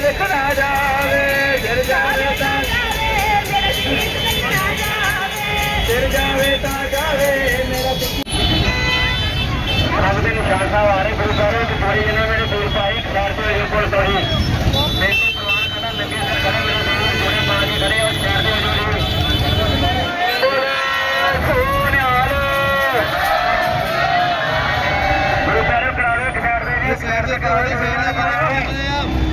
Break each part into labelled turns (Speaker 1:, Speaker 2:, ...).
Speaker 1: ਦੇਖਣਾ ਜਾਵੇ ਫਿਰ ਜਾਵੇ ਤਾਂ ਫਿਰ ਜਾਵੇ। ਤਾਂ ਜਾਵੇ ਮੇਰਾ ਰੱਬ ਦੇ ਨਿਸ਼ਾਨ ਸਾਹਿਬ ਆ ਰਹੇ ਗੁਰੂ ਸਾਹਿਬ ਇੱਕ ਥੋੜੀ ਜਿਹੀ ਮੇਰੇ ਦੂਰ ਪਾਈ ਖਸਾਰ ਤੋਂ ਇਹ ਕੋਲ ਥੋੜੀ ਮੇਰੇ ਤੋਂ ਪ੍ਰਵਾਨ ਖੜਾ ਲੱਗੇ ਸਰ ਖੜਾ ਮੇਰੇ ਦੂਰ ਜੋੜੇ ਪਾ ਕੇ ਖੜੇ ਹੋ ਸ਼ਹਿਰ ਦੇ ਜੋੜੀ ਗੁਰੂ ਸਾਹਿਬ ਕਰਾ ਲਓ ਇੱਕ ਸਾਈਡ ਦੇ ਜੀ ਸਾਈਡ ਤੇ ਕਰਾ ਲਓ ਫੇਰ ਨਾ ਗੁਰੂ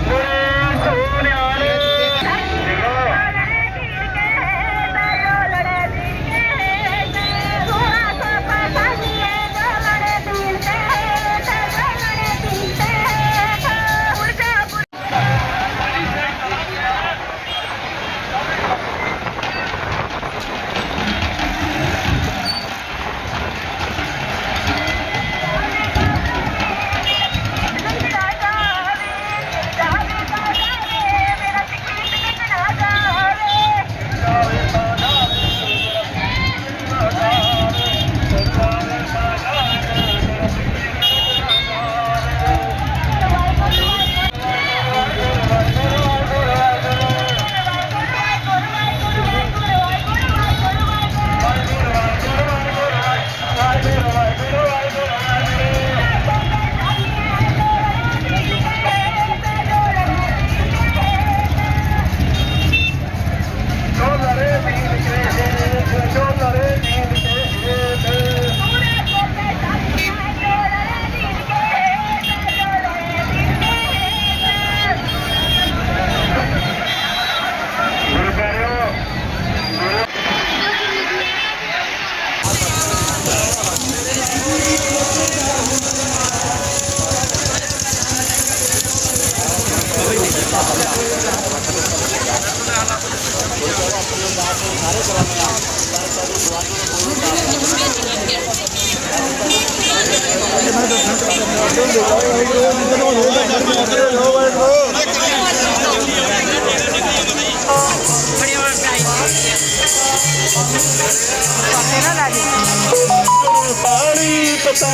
Speaker 1: ਪਾਣੀ ਪਤਾ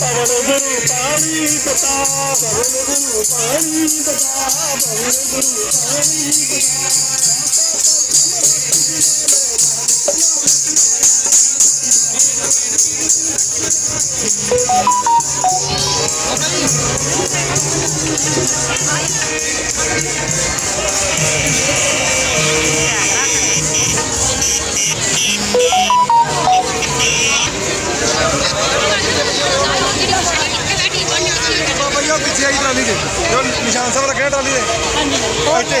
Speaker 1: ਪਵਨ ਗੁਰੂ ਪਾਣੀ ਪਤਾ ਪਵਨ ਗੁਰੂ ਪਾਣੀ ਪਤਾ ਪਵਨ ਗੁਰੂ ਪਾਣੀ
Speaker 2: ਦੇ ਨਿਸ਼ਾਨ ਸਾਹਿਬ ਰੱਖਿਆ ਟਰਾਲੀ ਦੇ? ਹਾਂਜੀ। ਇੱਥੇ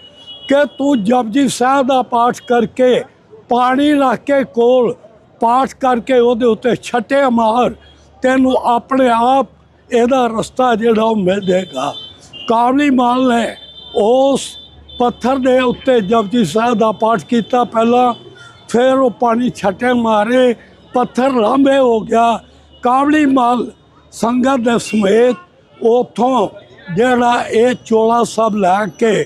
Speaker 3: ਕਿ ਤੂੰ ਜਪਜੀ ਸਾਹਿਬ ਦਾ ਪਾਠ ਕਰਕੇ ਪਾਣੀ ਰੱਖ ਕੇ ਕੋਲ ਪਾਠ ਕਰਕੇ ਉਹਦੇ ਉੱਤੇ ਛੱਟੇ ਮਾਰ, ਤੈਨੂੰ ਆਪਣੇ ਆਪ ਇਹਦਾ ਰਸਤਾ ਜਿਹੜਾ ਉਹ ਮਿਲ ਜਾਏਗਾ। ਕਾਬਲੀ ਮਾਲ ਨੇ ਉਸ ਪੱਥਰ ਦੇ ਉੱਤੇ ਜਪਜੀ ਸਾਹਿਬ ਦਾ ਪਾਠ ਕੀਤਾ ਪਹਿਲਾਂ, ਫਿਰ ਉਹ ਪਾਣੀ ਛੱਟੇ ਮਾਰੇ, ਪੱਥਰ ਲਾਂਬੇ ਹੋ ਗਿਆ। ਕਾਬਲੀ ਮਾਲ ਸੰਗਤ ਦੇ ਸਮੇਤ ਉਥੋਂ ਜਿਹੜਾ ਇਹ ਚੋਲਾ ਸਭ ਲੈ ਕੇ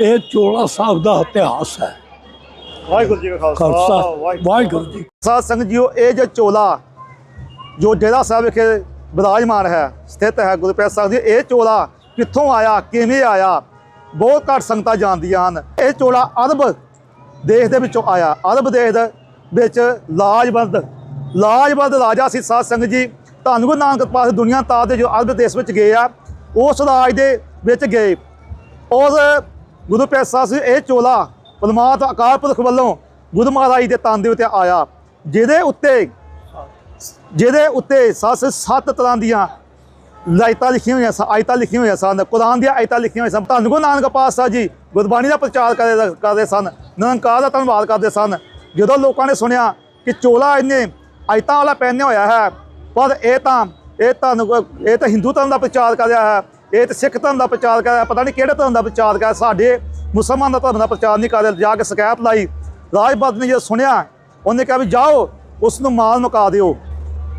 Speaker 3: ਇਹ ਚੋਲਾ ਸਾਹਿਬ ਦਾ ਇਤਿਹਾਸ ਹੈ।
Speaker 2: ਵਾਹਿਗੁਰੂ ਜੀ ਕਾ ਖਾਲਸਾ
Speaker 3: ਵਾਹਿਗੁਰੂ ਜੀ
Speaker 2: ਸਾਧ ਸੰਗਤ ਜੀਓ ਇਹ ਜੋ ਚੋਲਾ ਜੋ ਡੇਰਾ ਸਾਹਿਬ ਵਿਖੇ ਵਿਰਾਜਮਾਨ ਹੈ ਸਥਿਤ ਹੈ ਗੁਰਪ੍ਰੀਤ ਸਾਹਿਬ ਜੀ ਇਹ ਚੋਲਾ ਕਿੱਥੋਂ ਆਇਆ ਕਿਵੇਂ ਆਇਆ? ਬਹੁਤ ਘੱਟ ਸੰਗਤਾਂ ਜਾਣਦੀਆਂ ਹਨ। ਇਹ ਚੋਲਾ ਅਰਬ ਦੇਸ਼ ਦੇ ਵਿੱਚੋਂ ਆਇਆ। ਅਰਬ ਦੇਸ਼ ਦੇ ਵਿੱਚ ਲਾਜਵੰਦ ਲਾਜਵੰਦ ਰਾਜਾ ਸੀ ਸਾਧ ਸੰਗਤ ਜੀ। ਧੰਨ ਗੁਰੂ ਨਾਨਕ ਪਾਸ ਦੁਨੀਆ ਤਾਰ ਦੇ ਜੋ ਅਰਬ ਦੇਸ਼ ਵਿੱਚ ਗਏ ਆ ਉਸ ਰਾਜ ਦੇ ਵਿੱਚ ਗਏ। ਉਸ ਗੁਰੂ ਪਿਆਰੇ ਸਾਹਿਬ ਇਹ ਚੋਲਾ ਪਰਮਾਤਮਾ ਅਕਾਲ ਪੁਰਖ ਵੱਲੋਂ ਗੁਰੂ ਮਹਾਰਾਜ ਦੇ ਤਨ ਦੇ ਉੱਤੇ ਆਇਆ, ਜਿਹਦੇ ਉੱਤੇ ਜਿਹਦੇ ਉੱਤੇ ਸੱਸ ਸੱਤ ਤਰ੍ਹਾਂ ਦੀਆਂ ਲਾਇਤਾਂ ਲਿਖੀਆਂ ਹੋਈਆਂ ਸਨ ਆਇਤਾਂ ਲਿਖੀਆਂ ਹੋਈਆਂ ਸਨ, ਕੁਰਾਨ ਦੀਆਂ ਆਇਤਾਂ ਲਿਖੀਆਂ ਹੋਈਆਂ ਸਨ। ਧੰਨ ਗੁਰੂ ਨਾਨਕ ਪਾਤਸ਼ਾਹ ਜੀ ਗੁਰਬਾਣੀ ਦਾ ਪ੍ਰਚਾਰ ਕਰਦੇ ਕਰਦੇ ਸਨ, ਨਿਰੰਕਾਰ ਦਾ ਧੰਨਵਾਦ ਕਰਦੇ ਸਨ। ਜਦੋਂ ਲੋਕਾਂ ਨੇ ਸੁਣਿਆ ਕਿ ਚੋਲਾ ਇਹਨੇ ਆਇਤਾਂ ਵਾਲਾ ਪਹਿਨਿਆ ਹੋਇਆ ਹੈ, ਪਰ ਇਹ ਤਾਂ, ਇਹ ਧੰਨ ਇਹ ਤਾਂ ਹਿੰਦੂ ਧਰਮ ਦਾ ਪ੍ਰਚਾਰ ਕਰ ਰਿਹਾ ਹੈ ਇਹ ਤਾਂ ਸਿੱਖ ਧਰਮ ਦਾ ਪ੍ਰਚਾਰ ਕਰ ਰਿਹਾ, ਪਤਾ ਨਹੀਂ ਕਿਹੜੇ ਧਰਮ ਦਾ ਪ੍ਰਚਾਰ ਕਰ ਸਾਡੇ ਮੁਸਲਮਾਨ ਦਾ ਧਰਮ ਦਾ ਪ੍ਰਚਾਰ ਨਹੀਂ ਕਰ ਰਿਹਾ, ਜਾ ਕੇ ਸ਼ਿਕਾਇਤ ਲਾਈ। ਰਾਜਪਾਲ ਨੇ ਜਦੋਂ ਸੁਣਿਆ, ਉਹਨੇ ਕਿਹਾ ਵੀ ਜਾਓ ਉਸ ਨੂੰ ਮਾਲ ਮੁਕਾ ਦਿਓ।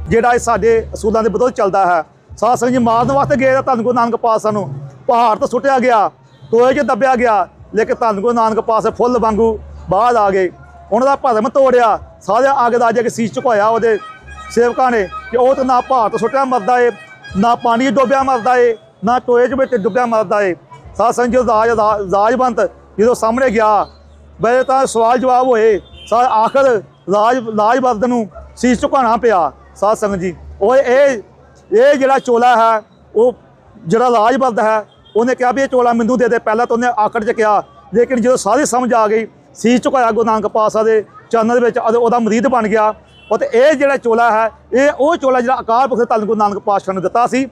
Speaker 2: ਜਿਹੜਾ ਇਹ ਸਾਡੇ ਅਸੂਲਾਂ ਦੇ ਵਿਰੁੱਧ ਚੱਲਦਾ ਹੈ। ਸਾਧ ਸੰਗਤ ਜੀ, ਮਾਰਨ ਵਾਸਤੇ ਗਏ ਤਾਂ ਧੰਨ ਗੁਰੂ ਨਾਨਕ ਪਾਤਸ਼ਾਹ ਨੂੰ। ਪਹਾੜ ਤੋਂ ਸੁੱਟਿਆ ਗਿਆ, ਟੋਏ 'ਚ ਦੱਬਿਆ ਗਿਆ, ਲੇਕਿਨ ਧੰਨ ਗੁਰੂ ਨਾਨਕ ਪਾਤਸ਼ਾਹ ਫੁੱਲ ਵਾਂਗੂ ਬਾਹਰ ਆ ਗਏ। ਉਹਨਾਂ ਦਾ ਭਰਮ ਤੋੜਿਆ ਸਾਰੇ ਅੱਗ ਦਾ ਜੇ ਸੀਸ ਝੁਕਾਇਆ ਉਹਦੇ ਸੇਵਕਾਂ ਨੇ ਕਿ ਉਹ ਤਾਂ ਨਾ ਪਹਾੜ ਤੋਂ ਸੁੱਟਿਆ ਮਰਦਾ ਏ, ਨਾ ਪਾਣੀ 'ਚ ਡੁੱਬਿਆ ਮਰਦਾ ਏ। ਨਾ ਟੋਏ 'ਚ ਵਿੱਚ ਡੁੱਬਿਆ ਮਰਦਾ ਏ। ਸਾਧ ਸੰਗਤ ਜੀ ਰਾਜ ਰਾਜਵੰਤ ਜਦੋਂ ਸਾਹਮਣੇ ਗਿਆ, ਬਈ ਤਾਂ ਸਵਾਲ ਜਵਾਬ ਹੋਏ। ਸਾ ਆਖਰ ਰਾਜ ਰਾਜਵਰਦ ਨੂੰ ਸੀਸ ਝੁਕਾਉਣਾ ਪਿਆ। ਸਾਧ ਸੰਗਤ ਜੀ ਉਹ ਇਹ ਇਹ ਜਿਹੜਾ ਚੋਲਾ ਹੈ, ਉਹ ਜਿਹੜਾ ਰਾਜਵਰਦ ਹੈ, ਉਹਨੇ ਕਿਹਾ ਵੀ ਇਹ ਚੋਲਾ ਮੈਨੂੰ ਦੇ ਦੇ। ਪਹਿਲਾਂ ਤਾਂ ਉਹਨੇ ਆਖਰ 'ਚ ਕਿਹਾ, ਲੇਕਿਨ ਜਦੋਂ ਸਾਰੀ ਸਮਝ ਆ ਗਈ, ਸੀਸ ਝੁਕਾਇਆ ਗੁਰੂ ਨਾਨਕ ਪਾਤਸ਼ਾਹ ਦੇ ਚਰਨਾਂ ਦੇ ਵਿੱਚ ਅਤੇ ਉਹਦਾ ਮਰੀਦ ਬਣ ਗਿਆ। ਉਹ ਤੇ ਇਹ ਜਿਹੜਾ ਚੋਲਾ ਹੈ, ਇਹ ਉਹ ਚੋਲਾ ਜਿਹੜਾ ਅਕਾਲ ਪੁਰਖ ਧੰਨ ਗੁਰੂ ਨਾਨਕ ਪਾਤਸ਼ਾਹ ਨੂੰ ਦਿੱਤਾ ਸੀ।